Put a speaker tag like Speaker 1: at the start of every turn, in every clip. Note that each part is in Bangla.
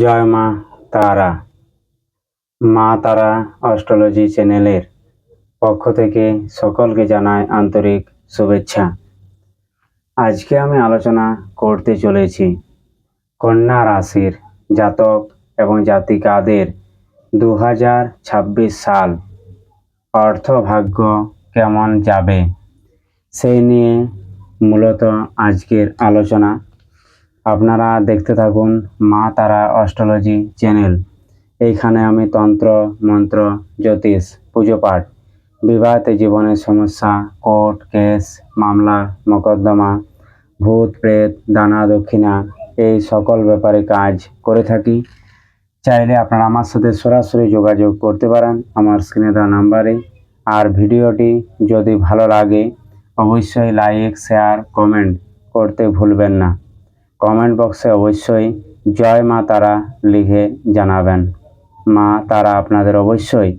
Speaker 1: জয় মা তারা। মা তারা অস্ট্রোলজি চ্যানেলের পক্ষ থেকে সকলকে জানায় আন্তরিক শুভেচ্ছা। আজকে আমি আলোচনা করতে চলেছি কন্যা রাশির জাতক এবং জাতিকাদের দু হাজার ছাব্বিশ সাল অর্থভাগ্য কেমন যাবে, সেই নিয়ে মূলত আজকের আলোচনা আপনারা দেখতে থাকুন মা তারা অস্ট্রোলজি চ্যানেল। এইখানে আমি তন্ত্র, মন্ত্র, জ্যোতিষ, পুজো পাঠ, বিবাহিত জীবনের সমস্যা, কোর্ট কেস, মামলা, মোকদ্দমা, ভূত, প্রেত, দানা, দক্ষিণা, এই সকল ব্যাপারে কাজ করে থাকি। চাইলে আপনারা আমার সাথে সরাসরি যোগাযোগ করতে পারেন আমার স্ক্রিনে দেওয়া নাম্বারে। আর ভিডিওটি যদি ভালো লাগে, অবশ্যই লাইক শেয়ার কমেন্ট করতে ভুলবেন না। কমেন্ট বক্সে অবশ্যই জয় মা তারা লিখে জানাবেন। মা তারা আপনাদের অবশ্যই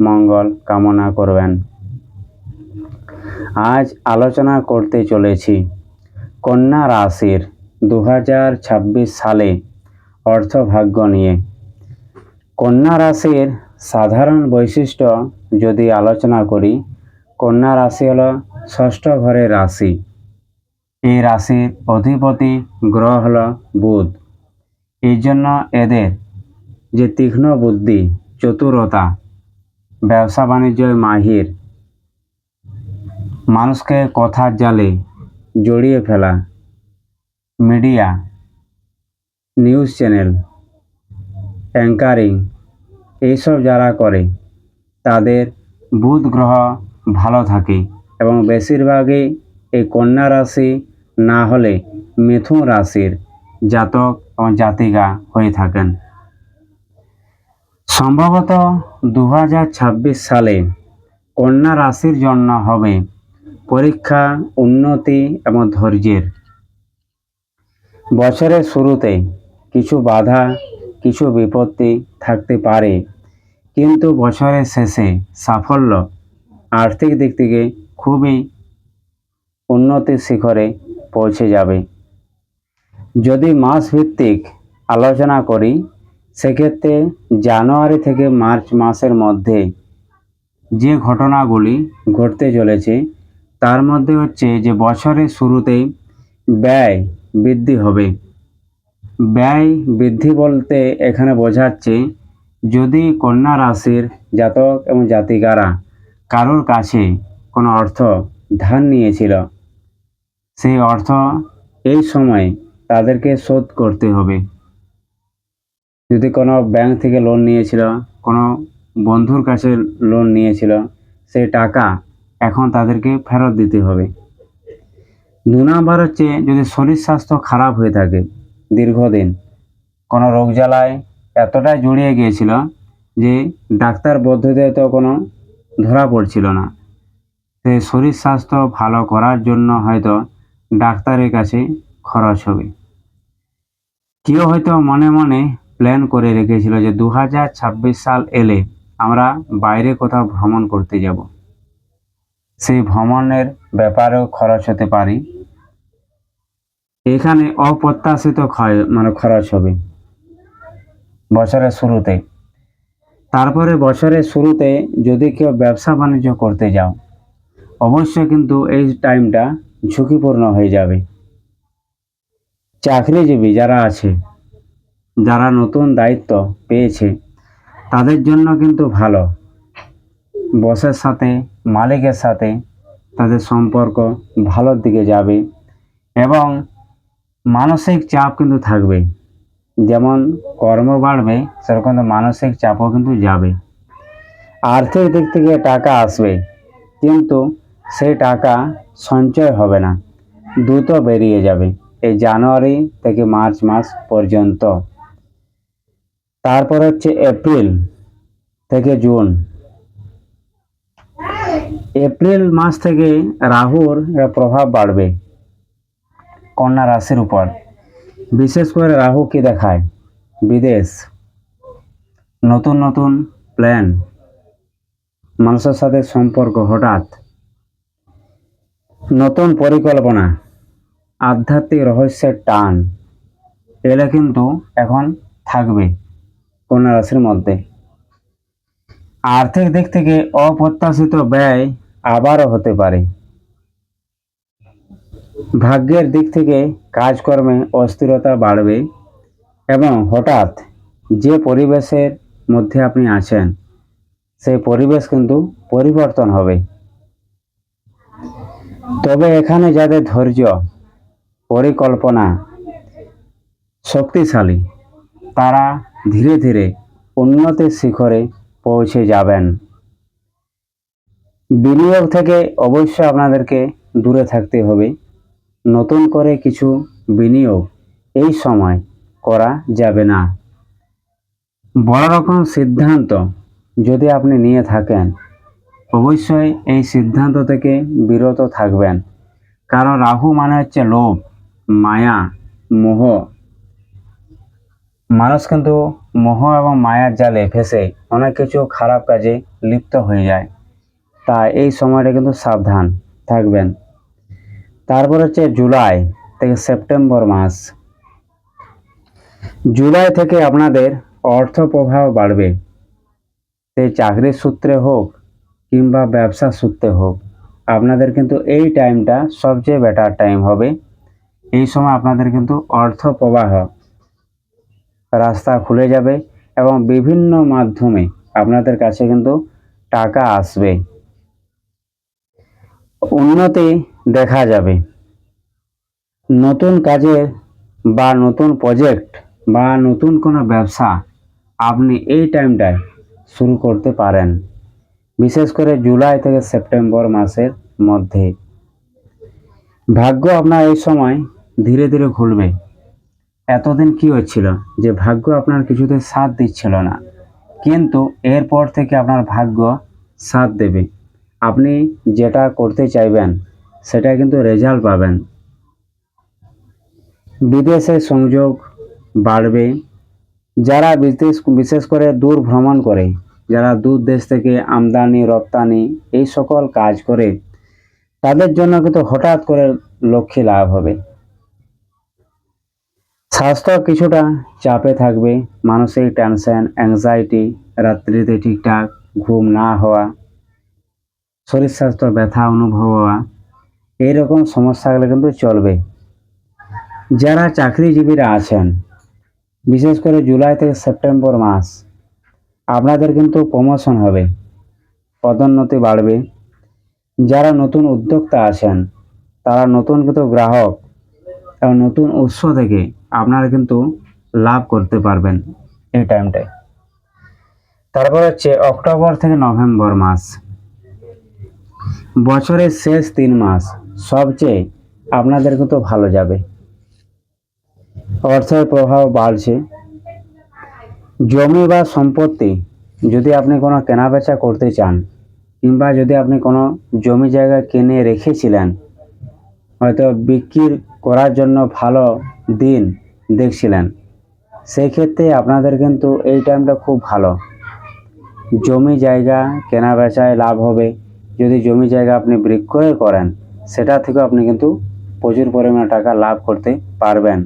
Speaker 1: মঙ্গল কামনা করবেন। আজ আলোচনা করতে চলেছি। কন্যা রাশির দু হাজার ছাব্বিশ সালে অর্থভাগ্য নিয়ে। কন্যা রাশির সাধারণ বৈশিষ্ট্য যদি আলোচনা করি, কন্যা রাশি হলো ষষ্ঠ ঘরের রাশি। এই রাশির অধিপতি গ্রহ হল বুধ। এই জন্য এদের যে তীক্ষ্ণ বুদ্ধি, চতুরতা, ব্যবসা বাণিজ্যের মাহির, মানুষকে কথার জালে জড়িয়ে ফেলা, মিডিয়া, নিউজ চ্যানেল, অ্যাঙ্কারিং, এইসব যারা করে, তাদের বুধ গ্রহ ভালো থাকে এবং বেশিরভাগই এই কন্যা রাশি না হলে মিথুন রাশির জাতক এবং জাতিকা হয়ে থাকেন। সম্ভবত দু হাজার ছাব্বিশ সালে কন্যা রাশির জন্য হবে পরীক্ষা, উন্নতি এবং ধৈর্যের। বছরের শুরুতে কিছু বাধা, কিছু বিপত্তি থাকতে পারে, কিন্তু বছরের শেষে সাফল্য আর্থিক দিক থেকে খুবই উন্নতির শিখরে পৌঁছে যাবে। যদি মাস ভিত্তিক আলোচনা করি, সেক্ষেত্রে জানুয়ারি থেকে মার্চ মাসের মধ্যে যে ঘটনাগুলি ঘটতে চলেছে, তার মধ্যে হচ্ছে যে বছরের শুরুতেই ব্যয় বৃদ্ধি হবে। ব্যয় বৃদ্ধি বলতে এখানে বোঝাচ্ছে যদি কন্যা রাশির জাতক এবং জাতিকারা কারোর কাছে কোনো অর্থ ধার নিয়েছিল সেই অর্থ এই সময় তাদেরকে শোধ করতে হবে। যদি কোনো ব্যাংক থেকে লোন নিয়েছিল, কোনো বন্ধুর কাছে লোন নিয়েছিল, সেই টাকা এখন তাদেরকে ফেরত দিতে হবে। দু নাম্বার হচ্ছে, যদি শরীর স্বাস্থ্য খারাপ হয়ে থাকে দীর্ঘদিন, কোনো রোগ জ্বালায়, এতটাই জড়িয়ে গিয়েছিল যে ডাক্তার পদ্ধতিতে তো কোনো ধরা পড়ছিল না। সেই শরীর স্বাস্থ্য ভালো করার জন্য হয়তো ডাক্তারের কাছে খরচ হবে। কেউ হয়তো মনে মনে প্ল্যান করে রেখেছিল যে দু হাজার ছাব্বিশ সাল এলে আমরা বাইরে কোথাও ভ্রমণ করতে যাব। সেই ভ্রমণের ব্যাপারেও খরচ হতে পারি। এখানে অপ্রত্যাশিত ক্ষয় মানে খরচ হবে। বছরের শুরুতে। তারপরে বছরের শুরুতে যদি কেউ ব্যবসা বাণিজ্য করতে যাও, অবশ্যই কিন্তু এই টাইমটা ঝুঁকিপূর্ণ হয়ে যাবে। চাকরিজীবী যারা আছে, যারা নতুন দায়িত্ব পেয়েছে, তাদের জন্য কিন্তু ভালো। বসের সাথে, মালিকের সাথে তাদের সম্পর্ক ভালোর দিকে যাবে এবং মানসিক চাপ কিন্তু থাকবে। যেমন কর্ম বাড়বে, সেরকম মানসিক চাপও কিন্তু যাবে। আর্থিক দিক থেকে টাকা আসবে, কিন্তু সেই টাকা সঞ্চয় হবে না। দ্রুত বেরিয়ে যাবে এই জানুয়ারি থেকে মার্চ মাস পর্যন্ত। তারপর হচ্ছে এপ্রিল থেকে জুন। এপ্রিল মাস থেকে রাহুর প্রভাব বাড়বে কন্যা রাশির উপর। বিশেষ করে রাহু কি দেখায়? বিদেশ। নতুন নতুন প্ল্যান মানুষের সাথে সম্পর্ক হঠাৎ। নতুন পরিকল্পনা, আধ্যাত্মিক রহস্যের টান এগুলো কিন্তু এখন থাকবে কন্যা রাশির মধ্যে। আর্থিক দিক থেকে অপ্রত্যাশিত ব্যয় আবারও হতে পারে। ভাগ্যের দিক থেকে কাজকর্মে অস্থিরতা বাড়বে এবং হঠাৎ যে পরিবেশের মধ্যে আপনি আছেন, সেই পরিবেশ কিন্তু পরিবর্তন হবে। তবে এখানে যাদের ধৈর্য, পরিকল্পনা, শক্তিশালী, তারা ধীরে ধীরে উন্নতির শিখরে পৌঁছে যাবেন। বিনিয়োগ থেকে অবশ্যই আপনাদেরকে দূরে থাকতে হবে। নতুন করে কিছু বিনিয়োগ এই সময় করা যাবে না। বড় রকম সিদ্ধান্ত যদি আপনি নিয়ে থাকেন অবশ্যই এই সিদ্ধান্ত থেকে বিরত থাকবেন। কারণ রাহু মানে হচ্ছে লোভ, মায়া, মোহ। মানুষ কিন্তু মোহ এবং মায়ার জালে ফেসে অনেক কিছু খারাপ কাজে লিপ্ত হয়ে যায়। তা এই সময়টা কিন্তু সাবধান থাকবেন। তারপর হচ্ছে জুলাই থেকে সেপ্টেম্বর মাস। জুলাই থেকে আপনাদের অর্থ প্রভাব বাড়বে। সে চাকরির সূত্রে হোক কিংবা ব্যবসা সূত্রে হোক, আপনাদের কিন্তু এই টাইমটা সবচেয়ে বেটার টাইম হবে। এই সময় আপনাদের কিন্তু অর্থ প্রবাহ রাস্তা খুলে যাবে এবং বিভিন্ন মাধ্যমে আপনাদের কাছে কিন্তু টাকা আসবে। উন্নতি দেখা যাবে। নতুন কাজে বা নতুন প্রজেক্ট বা নতুন কোনো ব্যবসা আপনি এই টাইমটায় শুরু করতে পারেন। বিশেষ করে জুলাই থেকে সেপ্টেম্বর মাসের মধ্যে। ভাগ্য আপনার এই সময় ধীরে ধীরে খুলবে এতদিন কি হচ্ছিল যে ভাগ্য আপনার কিছুতে সাথ দিচ্ছিল না। কিন্তু এরপর থেকে আপনার ভাগ্য সাথ দেবে। আপনি যেটা করতে চাইবেন, সেটা কিন্তু রেজাল্ট পাবেন। বিদেশে সংযোগ বাড়বে। যারা বিদেশ, বিশেষ করে দূর ভ্রমণ করে যারা দূর দেশ থেকে আমদানি, রপ্তানি এই সকল কাজ করে, তাদের জন্য কিন্তু হঠাৎ করে লক্ষ্যে লাভ হবে। স্বাস্থ্য কিছুটা চাপে থাকবে, মানসিক টেনশন অ্যাংজাইটি রাত্রিতে ঠিকঠাক ঘুম না হওয়া, শরীর স্বাস্থ্য ব্যথা অনুভব হওয়া এইরকম সমস্যাগুলো কিন্তু চলবে। যারা চাকরিজীবীরা আছেন, বিশেষ করে জুলাই থেকে সেপ্টেম্বর মাস আপনাদের কিন্তু প্রমোশন হবে, পদোন্নতি বাড়বে। যারা নতুন উদ্যোক্তা আছেন, তারা নতুন কিন্তু গ্রাহক এবং নতুন উৎস থেকে আপনারা কিন্তু লাভ করতে পারবেন এই টাইমটায় তারপর হচ্ছে অক্টোবর থেকে নভেম্বর মাস। বছরের শেষ তিন মাস, সবচেয়ে আপনাদের কিন্তু ভালো যাবে। অর্থের প্রভাব বাড়ছে। জমি বা সম্পত্তি যদি আপনি কোনো কেনাবেচা করতে চান, কিংবা যদি আপনি কোনো জমি জায়গা কিনে রেখেছিলেন, হয়তো বিক্রি করার জন্য ভালো দিন দেখছিলেন সেই ক্ষেত্রে আপনাদের কিন্তু এই টাইমটা খুব ভালো। জমি জায়গা কেনা বেচায় লাভ হবে। যদি জমি জায়গা আপনি বিক্রয় করেন, সেটা থেকেও আপনি কিন্তু প্রচুর পরিমাণে টাকা লাভ করতে পারবেন।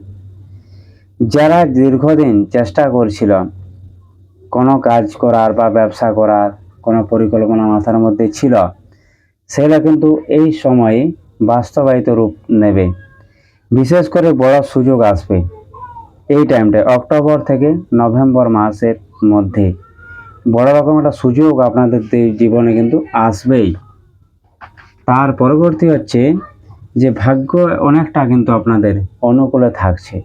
Speaker 1: যারা দীর্ঘদিন চেষ্টা করছিল কোনো কাজ করার বা ব্যবসা করার কোনো পরিকল্পনা মাথার মধ্যে ছিল সেটা কিন্তু এই সময়ে বাস্তবায়িত রূপ নেবে। বিশেষ করে বড় সুযোগ আসবে এই টাইমটায় অক্টোবর থেকে নভেম্বর মাসের মধ্যে। বড় রকম একটা সুযোগ আপনাদের জীবনে কিন্তু আসবেই। তার পরবর্তী হচ্ছে যে ভাগ্য অনেকটা কিন্তু আপনাদের অনুকূলে থাকছে।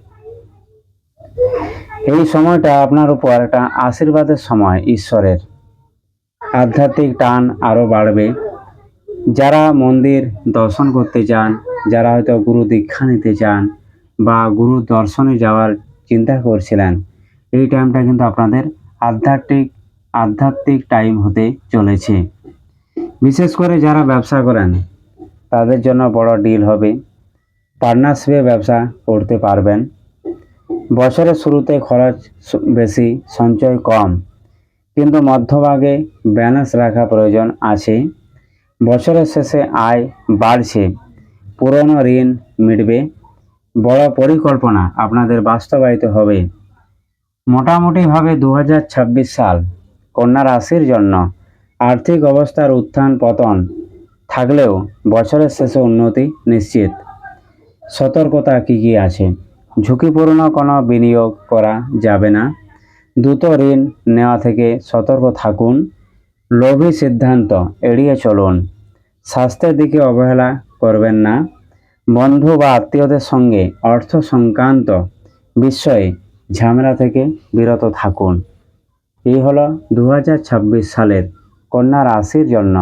Speaker 1: এই সময়টা আপনার উপর একটা আশীর্বাদের সময়, ঈশ্বরের। আধ্যাত্মিক টান আরও বাড়বে। যারা মন্দির দর্শন করতে চান, যারা হয়তো গুরু দীক্ষা নিতে চান বা গুরু দর্শনে যাওয়ার চিন্তা করছিলেন, এই টাইমটা কিন্তু আপনাদের আধ্যাত্মিক আধ্যাত্মিক টাইম হতে চলেছে। বিশেষ করে যারা ব্যবসা করেন, তাদের জন্য বড় ডিল হবে। পার্টনারশিপে ব্যবসা করতে পারবেন। বছরের শুরুতে খরচ বেশি, সঞ্চয় কম। কিন্তু মধ্যভাগে ব্যালেন্স রাখা প্রয়োজন আছে। বছরের শেষে আয় বাড়ছে। পুরনো ঋণ মিটবে। বড় পরিকল্পনা আপনাদের বাস্তবায়িত হবে। মোটামুটিভাবে দু হাজার ছাব্বিশ সাল কন্যা রাশির জন্য আর্থিক অবস্থার উত্থান পতন থাকলেও বছরের শেষে উন্নতি নিশ্চিত। সতর্কতা কী কী আছে? ঝুঁকিপূর্ণ কোনো বিনিয়োগ করা যাবে না। দ্রুত ঋণ নেওয়া থেকে সতর্ক থাকুন। লোভী সিদ্ধান্ত এড়িয়ে চলুন। স্বাস্থ্যের দিকে অবহেলা করবেন না। বন্ধু বা আত্মীয়দের সঙ্গে অর্থ সংক্রান্ত বিষয়ে ঝামেলা থেকে বিরত থাকুন। এই হলো দু হাজার ছাব্বিশ সালের কন্যা রাশির জন্য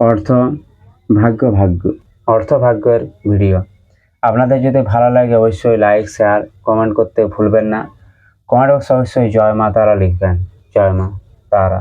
Speaker 1: অর্থ ভাগ্য ভাগ্য অর্থ ভাগ্যের ভিডিও। আপনাদের যদি ভালো লাগে অবশ্যই লাইক শেয়ার কমেন্ট করতে ভুলবেন না। কমেন্ট বক্সে অবশ্যই জয় মা তারা লিখবেন। জয় মা তারা।